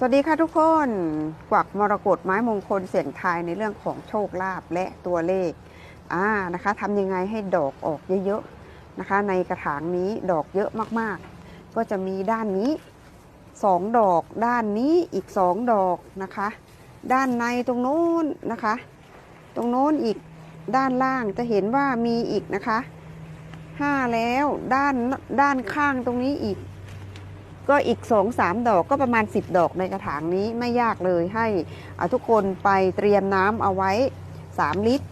สวัสดีค่ะทุกคนกวักมรกตไม้มงคลเสี่ยงทายในเรื่องของโชคลาภและตัวเลขอ่านะคะทำยังไงให้ดอกออกเยอะๆนะคะ ในกระถางนี้ดอกเยอะมากๆ ก็จะมีด้านนี้สองดอก ด้านนี้อีกสองดอกนะคะ ด้านในตรงโน้นนะคะ ตรงโน้นอีกด้านล่างจะเห็นว่ามีอีกนะคะห้าแล้วด้านด้านข้างตรงนี้อีก ก็อีกสองสามดอกก็ประมาณ 10 ดอกในกระถางนี้ไม่ยากเลยให้ทุกคนไปเตรียมน้ำเอาไว้ 3 ลิตร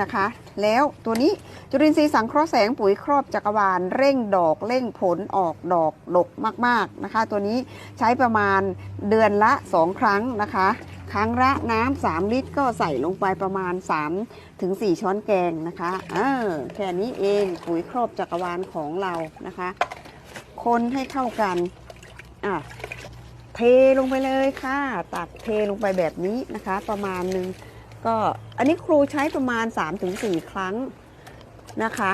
นะคะ แล้วตัวนี้จุลินทรีย์สังเคราะห์แสงปุ๋ยครอบจักรวาลเร่งดอกเร่งผลออกดอกดกมาก ๆนะคะ ตัวนี้ใช้ประมาณเดือนละ 2 ครั้งนะคะ ครั้งละน้ำ3ลิตรก็ใส่ลงไปประมาณ 3 ถึง 4 ช้อนแกงนะคะเออแค่นี้เองปุ๋ยครอบจักรวาลของเรานะคะ คนให้เข้ากัน อะเทลงไปเลยค่ะ ตัดเทลงไปแบบนี้นะคะ ประมาณหนึ่งก็อันนี้ครูใช้ประมาณ 3-4 ครั้งนะคะ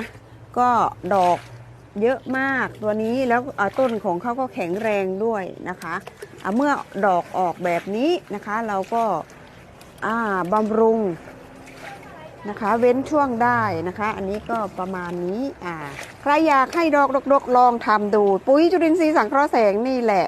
ก็ดอกเยอะมากตัวนี้แล้วต้นของเขาก็แข็งแรงด้วยนะคะะเมื่อดอกออกแบบนี้นะคะ เราก็าบำรุง นะคะ เว้นช่วงได้นะคะ อันนี้ก็ประมาณนี้อ่าใครอยากให้ดอกดกๆลองทำดู ปุ๋ยจุลินทรีย์สังเคราะห์แสงนี่แหละ